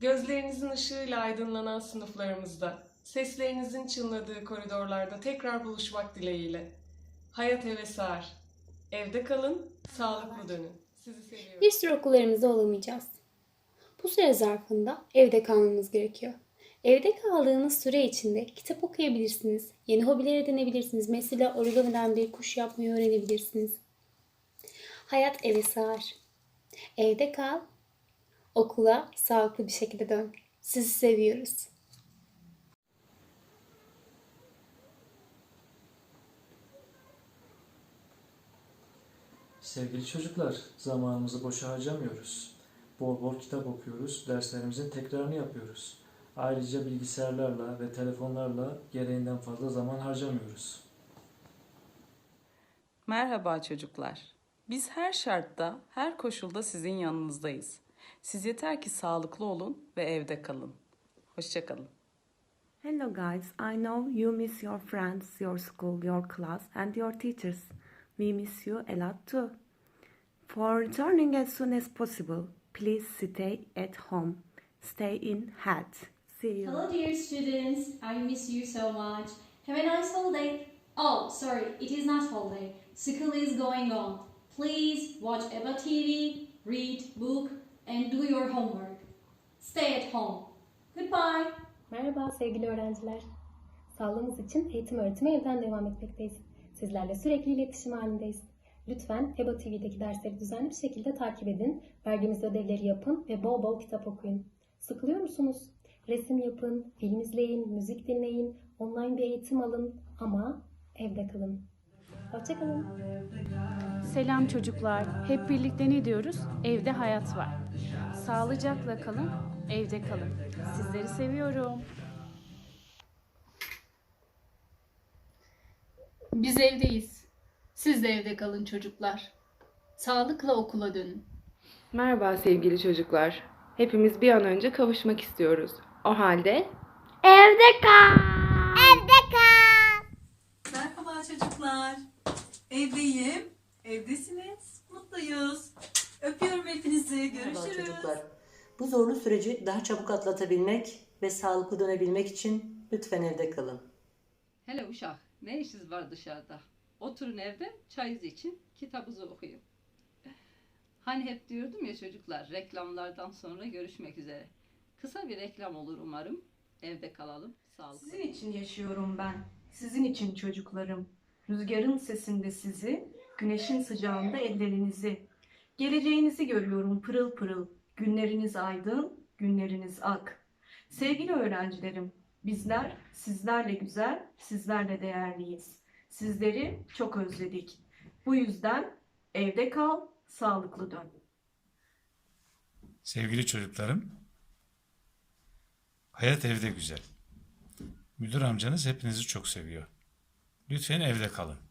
Gözlerinizin ışığıyla aydınlanan sınıflarımızda, seslerinizin çınladığı koridorlarda tekrar buluşmak dileğiyle. Hayat eve sığar. Evde kalın, sağlıklı dönün. Sizi seviyorum. Bir süre okullarımızda olamayacağız. Bu süre zarfında evde kalmamız gerekiyor. Evde kaldığınız süre içinde kitap okuyabilirsiniz, yeni hobiler edinebilirsiniz. Mesela origamiden bir kuş yapmayı öğrenebilirsiniz. Hayat eve sığar. Evde kal, okula sağlıklı bir şekilde dön. Sizi seviyoruz. Sevgili çocuklar, zamanımızı boşa harcamıyoruz. Bol bol kitap okuyoruz, derslerimizin tekrarını yapıyoruz. Ayrıca bilgisayarlarla ve telefonlarla gereğinden fazla zaman harcamıyoruz. Merhaba çocuklar. Biz her şartta, her koşulda sizin yanınızdayız. Siz yeter ki sağlıklı olun ve evde kalın. Hoşçakalın. Hello guys, I know you miss your friends, your school, your class, and your teachers. We miss you a lot too. For returning as soon as possible, please stay at home. Stay in hat. See you. Hello, dear students. I miss you so much. Have a nice holiday. Oh, sorry, it is not holiday. School is going on. Please watch EBA TV, read book, and do your homework. Stay at home. Goodbye. Merhaba sevgili öğrenciler. Sağlığımız için eğitim öğretime evden devam etmekteyiz. Sizlerle sürekli iletişim halindeyiz. Lütfen EBA TV'deki dersleri düzenli bir şekilde takip edin, verdiğimiz ödevleri yapın ve bol bol kitap okuyun. Sıkılıyor musunuz? Resim yapın, film izleyin, müzik dinleyin, online bir eğitim alın ama evde kalın. Hoşçakalın. Selam çocuklar. Hep birlikte ne diyoruz? Evde hayat var. Sağlıcakla kalın, evde kalın. Sizleri seviyorum. Biz evdeyiz. Siz de evde kalın çocuklar. Sağlıkla okula dönün. Merhaba sevgili çocuklar. Hepimiz bir an önce kavuşmak istiyoruz. O halde Evde kal! Evde kal! Merhaba çocuklar. Evdeyim. Evdesiniz. Mutluyuz. Öpüyorum hepinizi. Görüşürüz. çocuklar. Bu zorlu süreci daha çabuk atlatabilmek ve sağlıklı dönebilmek için lütfen evde kalın. Hele uşak, ne işiniz var dışarıda? Oturun evde, çayınızı için, kitabınızı okuyun. Hani hep diyordum ya çocuklar, reklamlardan sonra görüşmek üzere. Kısa bir reklam olur umarım. Evde kalalım, sağlıklı. Sizin için yaşıyorum ben. Sizin için çocuklarım. Rüzgarın sesinde sizi, güneşin sıcağında ellerinizi. Geleceğinizi görüyorum pırıl pırıl. Günleriniz aydın, günleriniz ak. Sevgili öğrencilerim, bizler sizlerle güzel, sizlerle değerliyiz. Sizleri çok özledik. Bu yüzden evde kal, sağlıklı dön. Sevgili çocuklarım, hayat evde güzel. Müdür amcanız hepinizi çok seviyor. Lütfen evde kalın.